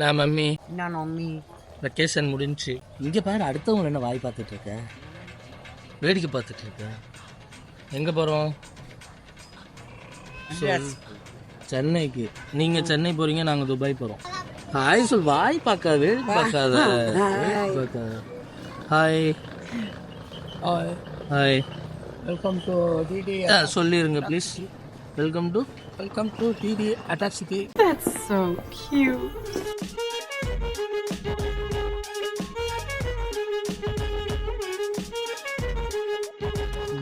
நான் மம்மி என்ன mummy vacation முடிஞ்சுச்சு இங்கே பாரு அடுத்தவங்க என்ன வாய் பார்த்துட்டு இருக்க வேடிக்கை பார்த்துட்டு இருக்க எங்கே போகிறோம் சென்னைக்கு. நீங்கள் சென்னை போகிறீங்க நாங்கள் துபாய் போகிறோம் ஹாய் சொல். வாய் பார்க்காத வேடிக்கை பார்க்காத. பார்க்காத. Hi hi welcome to DD சொல்லிடுங்க please welcome to welcome to DD atrocity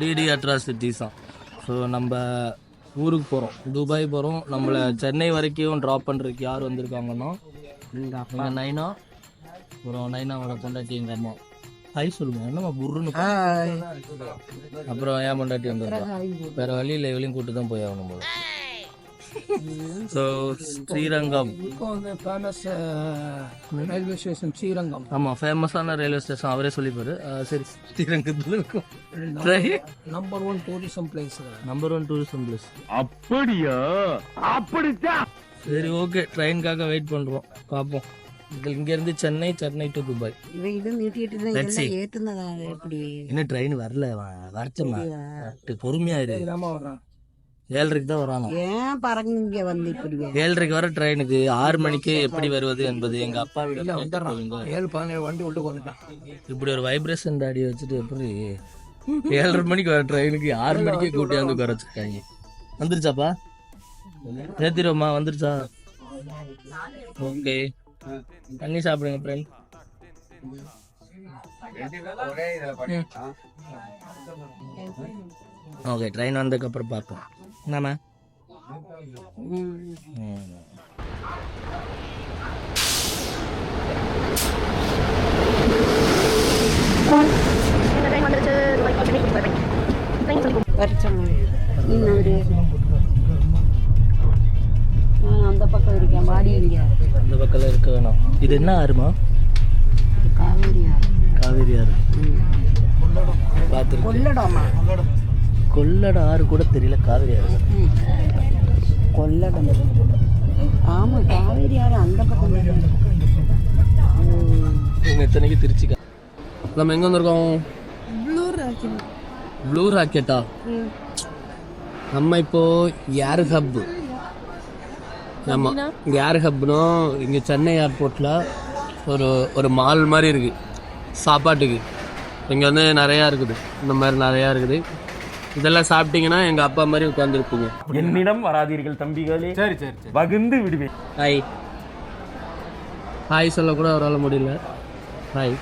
DD atrocities தான் ஸோ நம்ம ஊருக்கு போகிறோம் துபாய் போகிறோம் நம்மளை சென்னை வரைக்கும் ட்ராப் பண்ணுறதுக்கு யார் வந்திருக்காங்கன்னா எங்கள் நைனா. அப்புறம் நைனாவோட பொண்டாட்டி எங்கள் அம்மா. ஹாய் சொல்லுங்க என்னம்மா புருன்னு அப்புறம் ஏன் பொண்டாட்டி வந்துருக்கா வேற வழியில் இவளையும் கூட்டு தான் போய் ஆகணும் போல. ஸோ ஸ்ரீரங்கம். இப்போ வந்து ஃபேமஸ் ரயில்வே ஸ்டேஷன் ஸ்ரீரங்கம். ஆமாம் ஃபேமஸான ரயில்வே ஸ்டேஷன் அவரே சொல்லிப்பாரு. சரி ஸ்ரீரங்கத்தில் இருக்கும். Number one tourism place number one tourism place அப்படியா? அப்படித்தான். சரி ஓகே ட்ரெயினுக்காக வெயிட் பண்ணுறோம் பார்ப்போம் இங்கேருந்து சென்னை சென்னை டு துபாய். இவன் இது எப்படி? இன்னும் ட்ரெயின் வரல வரச்சம்மா பொறுமையா இரு. ஏழரைக்கு தான் வரானா? ஏன் பறங்க இங்க வந்து இப்படி? ஏழரைக்கு வர ட்ரெயினுக்கு ஆறு மணிக்கு எப்படி வருவது என்பது எங்க அப்பா வீடு ஏழு பதினேழு வண்டி விட்டு வந்துட்டான். இப்படி ஒரு வைப்ரேஷன் டாடி வச்சுட்டு எப்படி ஏழரை மணிக்கு வர ட்ரெயினுக்கு ஆறு மணிக்கே கூட்டியாந்து உட்கார வச்சிருக்காங்க. வந்துருச்சாப்பா? ஏத்திரோமா வந்துருச்சா? ஓகே. தண்ணி சாப்பிடுங்க ஃப்ரெண்ட் ஓகே ட்ரெயின் வந்ததுக்கப்புறம் பார்ப்போம். என்னம்மா? இது என்ன ஆறுமா? காவேரி ஆறு. காவேரி ஆறு. பார்த்துருக்கு கொள்ளடமா? கொள்ளட ஆறு கூட தெரியல காவேரி ஆறு. கொள்ளடம். ஆமா காவேரி ஆறு அந்த பக்கம். இவங்க எத்தனைக்கு திருச்சிக்கா. நம்ம எங்கே வந்திருக்கோம்? ப்ளூ ராக்கெட்டா? நம்ம இப்போ ஏர் ஹப். ஆமாம் ஏர் ஹப்னா இங்கே சென்னை ஏர்போர்ட்டில் ஒரு ஒரு மால் மாதிரி இருக்குது சாப்பாட்டுக்கு. இங்கே வந்து நிறையா இருக்குது. இந்த மாதிரி நிறையா இருக்குது. இதெல்லாம் சாப்பிட்டீங்கன்னா எங்கள் அப்பா மாதிரி உட்காந்துருப்பீங்க என்னிடம் வராதீர்கள் தம்பிகளே. சரி சரி வகுந்து விடுவேன். ஹாய் ஹாய் சொல்லக்கூட அவரால் முடியல. ஹாய்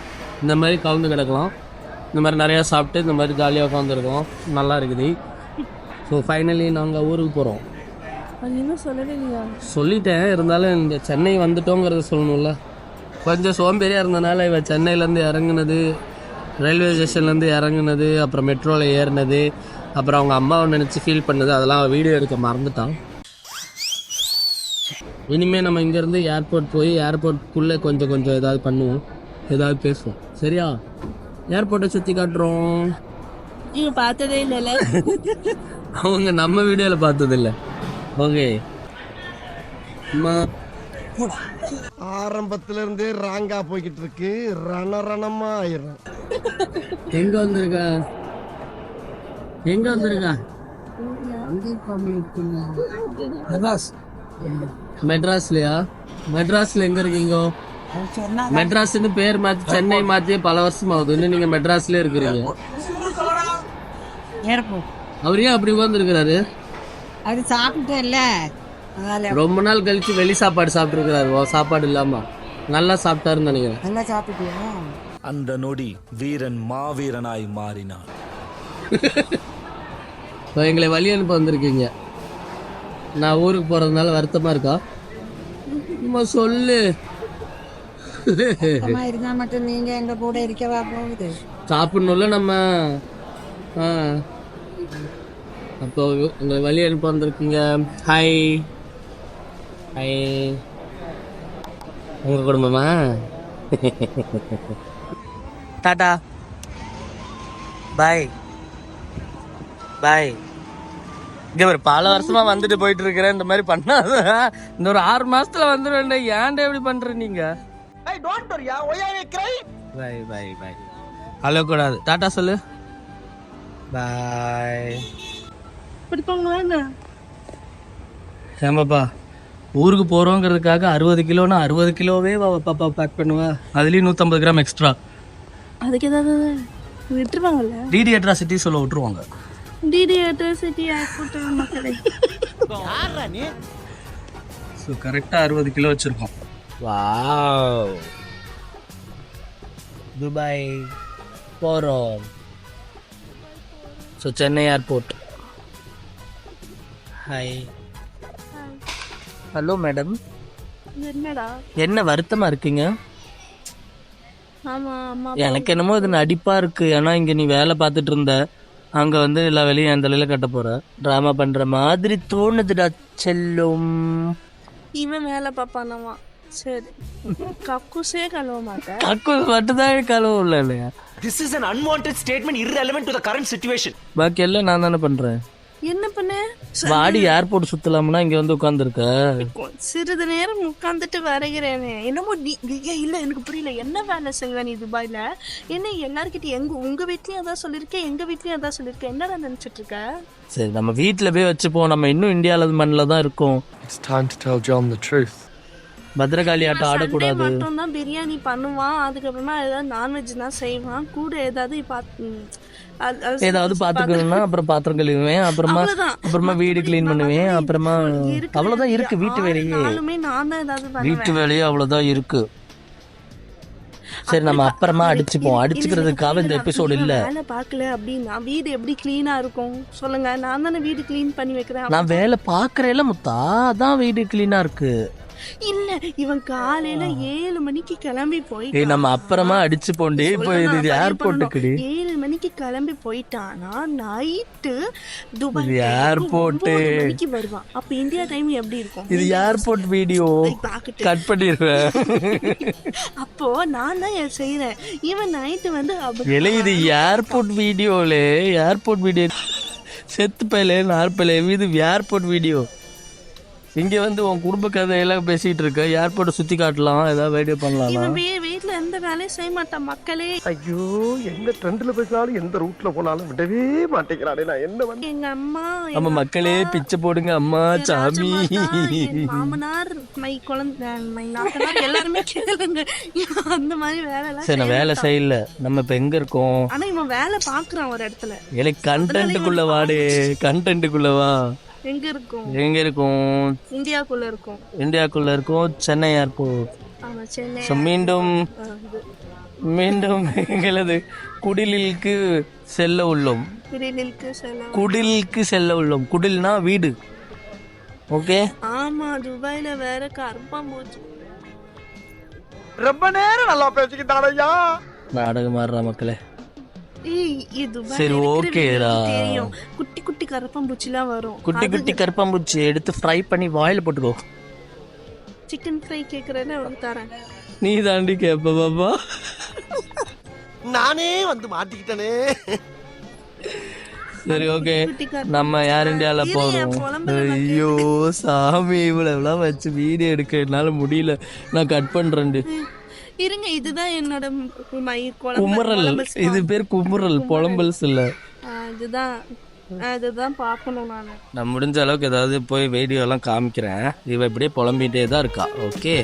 இந்த மாதிரி கலந்து கிடக்கலாம். இந்த மாதிரி நிறையா சாப்பிட்டு இந்த மாதிரி ஜாலியாக உட்காந்துருக்கோம் நல்லா இருக்குது. ஸோ ஃபைனலி நாங்கள் ஊருக்கு போகிறோம் சொல்லிட்டேன். இருந்தாலும் இந்த சென்னை வந்துட்டோங்கிறத சொல்லணும்ல. கொஞ்சம் சோம்பேறியாக இருந்தனால இவன் சென்னையிலேருந்து இறங்குனது ரயில்வே ஸ்டேஷன்லேருந்து இறங்குனது அப்புறம் மெட்ரோவில் ஏறினது அப்புறம் அவங்க அம்மாவை நினச்சி ஃபீல் பண்ணது அதெல்லாம் வீடியோ எடுக்க மறந்துட்டான். இனிமேல் நம்ம இங்கேருந்து ஏர்போர்ட் போய் ஏர்போர்ட்டுக்குள்ளே கொஞ்சம் கொஞ்சம் ஏதாவது பண்ணுவோம். ஏதாவது பேசுவோம். சரியா? ஏர்போர்ட்டை சுற்றி காட்டுறோம். பார்த்ததே இல்லைல்ல. அவங்க நம்ம வீடியோவில் பார்த்ததில்ல. ஓகே ஆரம்பத்துல இருந்தே ராங்கா போய்கிட்டு இருக்கு. ரணரணமா ஆயிரும் எங்கே வந்திருக்கா? எங்கே வந்திருக்கா? மெட்ராஸ். மெட்ராஸ்லையா? மெட்ராஸில் எங்கே இருக்கீங்க? மெட்ராஸ்னு பேர் மாற்றி சென்னை மாற்றி பல வருஷம் ஆகுது. இன்னும் நீங்கள் மெட்ராஸ்லேயே இருக்கிறீங்க. அவர் ஏன் அப்படி உட்காந்துருக்கிறாரு அது சாப்பிட்டேன்ல. ரொம்ப நாள் கழிச்சு வெளி சாப்பாடு சாப்பிட்டுருக்கிறாரு. சாப்பாடு இல்லாமல் நல்லா சாப்பிட்டாருன்னு நினைக்கிறேன். நல்லா சாப்பிட்டியா? அந்த நொடி வீரன் மாவீரனாய் மாறினான். இப்போ எங்களை வழி அனுப்ப வந்திருக்கீங்க. நான் ஊருக்கு போகிறதுனால வருத்தமாக இருக்கா? அம்மா சொல்லு. சுத்தமா இருந்தா மட்டும் நீங்க எங்க கூட இருக்கவா போகுது? சாப்பிடணும்ல நம்ம. ஆ. அப்போ உங்களை வழி அனுப்ப வந்திருக்கீங்க. ஹாய் ஹாய் உங்கள் குடும்பமா? டாடா. பாய் பாய் இங்க ஒரு பல வருஷமா வந்துட்டு போயிட்டு இருக்கிறேன் இந்த மாதிரி பண்ணாத. இந்த ஒரு ஆறு மாசத்துல வந்துடுவேன் ஏன்டா எப்படி பண்ற நீங்க? பை பை பை ஹலோ கூடாது. டாட்டா சொல்லு. பாய் பிடிப்பாங்களா என்ன? ஏமாப்பா ஊருக்கு போகிறோங்கிறதுக்காக அறுபது கிலோனா அறுபது கிலோவே வா- பாப்பா பேக் பண்ணுவா. அதுலேயும் நூற்றம்பது கிராம் எக்ஸ்ட்ரா அதுக்கு ஏதாவது விட்டுருவாங்கல்ல? டிடி அட்ராசிட்டி சொல்ல விட்டுருவாங்க. டிடி ஏர்போர்ட் மக்களே ஸோ கரெக்டாக அறுபது கிலோ வச்சுருக்கோம். வாவ். துபாய் போகிறோம் so Chennai airport hi hello madam என்னடா? என்ன வருத்தமாக இருக்கீங்க? எனக்கு என்னமோ இது நடிப்பா இருக்கு. ஏன்னா இங்க நீ வேலை பார்த்துட்டு இருந்த. அங்க வந்து எல்லா வேலையும் என் தலையில கட்ட போற. டிராமா பண்ற மாதிரி தோணுதுடா செல்லும். இவன் வேலை பார்ப்பானவா சரி. கக்கூசே கழுவ மாட்டேன். கக்கு மட்டும்தான் கழுவு இல்லை இல்லையா? This is an unwanted statement irrelevant to the current situation. பாக்கி எல்லாம் நான் தானே பண்றேன். என்ன பண்ண? வாடி ஏர்போர்ட் சுத்தலாம்னா இங்க வந்து உட்காந்துருக்க சிறிது நேரம் உட்காந்துட்டு வரைகிறேனே. என்னமோ நீ இல்ல எனக்கு புரியல. என்ன வேலை செய்வ நீ துபாய்ல? என்ன எல்லார்கிட்டயும் எங்க உங்க வீட்லயும் அதான் சொல்லிருக்கேன் எங்க வீட்லயும் அதான் சொல்லிருக்கேன் என்னடா நினைச்சிட்டு இருக்க சரி நம்ம வீட்ல போய் வச்சுப்போம். நம்ம இன்னும் இந்தியால மண்ணில் தான் இருக்கோம். It's time to tell John the truth. Bhadrakali ஆட்டம் ஆடக்கூடாது மட்டும் தான் பிரியாணி பண்ணுவான். அதுக்கப்புறமா ஏதாவது நான்வெஜ் தான் செய்வான். கூட ஏதாவது ஏதாவது பாத்துக்கணும்னா அப்புறம் பாத்திரம் கழுவுவேன் அப்புறமா. அப்புறமா வீடு க்ளீன் பண்ணுவேன் அப்புறமா. அவ்வளவுதான் இருக்கு வீட்டு வேலையே. வீட்டு வேலையே அவ்வளவுதான் இருக்கு. சரி நம்ம அப்புறமா அடிச்சுப்போம் அடிச்சுக்கிறதுக்காக இந்த எபிசோடு இல்ல. வேலை பார்க்கல அப்படின்னா வீடு எப்படி கிளீனா இருக்கும்? சொல்லுங்க. நான் தானே வீடு க்ளீன் பண்ணி வைக்கிறேன். நான் வேலை பாக்குறேன்ல முத்தா. அதான் வீடு கிளீனா இருக்கு. இல்ல இவன் காலையில ஏழு மணிக்கு கிளம்பி போய் நம்ம அப்புறமா அடிச்சு போண்டே. இப்போ இது ஏர்போர்ட்டுக்குடி ஏழு மணிக்கு கிளம்பி போயிட்டானா நைட்டு துபாய் airport. மணிக்கு வருவான். அப்ப இந்தியா டைம் எப்படி இருக்கும்? இது ஏர்போர்ட் வீடியோ? கட் பண்ணிடுவேன் அப்போ நான் தான் செய்யறேன் இவன் நைட்டு வந்து இல்லை இது ஏர்போர்ட் வீடியோல? Airport video? செத்து பையில நாற்பல இது ஏர்போர்ட் வீடியோ? இங்க வந்து உன் குடும்ப கதையெல்லாம் பேசிட்டு இருக்க ஏர்போர்ட்டை சுத்தி காட்டலாம் ஏதாவது வீடியோ பண்ணலாம்? வீட்டுல எந்த வேலையும் செய்ய மாட்டான் மக்களே. ஐயோ எந்த ட்ரெண்ட்ல பேசினாலும் எந்த ரூட்ல போனாலும் விடவே மாட்டேங்கிறானே நான் என்ன பண்ண எங்க அம்மா நம்ம மக்களே பிச்சை போடுங்க அம்மா சாமி. மாமனார் மை குழந்தை மை நாத்தனார் எல்லாருமே கேளுங்க. அந்த மாதிரி வேலை சரி நான் வேலை செய்யல. நம்ம இப்ப எங்க இருக்கோம்? ஆனா இவன் வேலை பாக்குறான் ஒரு இடத்துல. இல்லை கண்டென்ட்டுக்குள்ள வாடு கண்டென்ட்டுக்குள்ள வா. எங்க இருக்கும்? எங்க இருக்கும்? இந்தியாக்குள்ள இருக்கும். இந்தியாக்குள்ள இருக்கும். சென்னை ஏர்போர்ட் ஆமா சென்னை ஸோ மீண்டும். மீண்டும் எங்களது குடிலுக்கு செல்ல உள்ளோம். பிரிலிலுக்கு செல்லம் குடிலுக்கு செல்ல உள்ளோம். குடில்னா வீடு. ஓகே? ஆமா துபாயில வேற கருப்பான் போச்சு. ரொம்ப நேரம் நல்லா பேசிக்கிட்டானையா நாடகம் ஆடுற மக்களே. சரி, ஓகேடா. குட்டி குட்டி கருப்பாம்பூச்சிலாம் வரும். குட்டி குட்டி கருப்பாம்பூச்சி எடுத்து ஃப்ரை பண்ணி வாயில போட்டுக்கோ. சிக்கன் ஃப்ரை கேக்குறேன்னு அவனுக்கு தரேன். நீ தாண்டி கேப்ப பாப்பா. நானே வந்து மாட்டிக்கிட்டனே. சரி ஓகே நம்ம யார் இந்தியால போறோம்? நான் ஐயோ சாமி இவ்வளவுலாம் வச்சு வீடியோ எடுக்க என்னால முடியல. நான் கட் பண்றேன்டு. இருங்க இதுதான் என்னோட ம்- மை குழம்பு குமுறல். குழம்பு இது பேர் குமுறல் புலம்பல்ஸ் இல்ல இதுதான். அதுதான் பார்க்கணும் நான். நான் முடிஞ்ச அளவுக்கு ஏதாவது போய் வீடியோ எல்லாம் காமிக்கிறேன். இவ இப்படியே புலம்பிட்டே தான் இருக்கா. ஓகே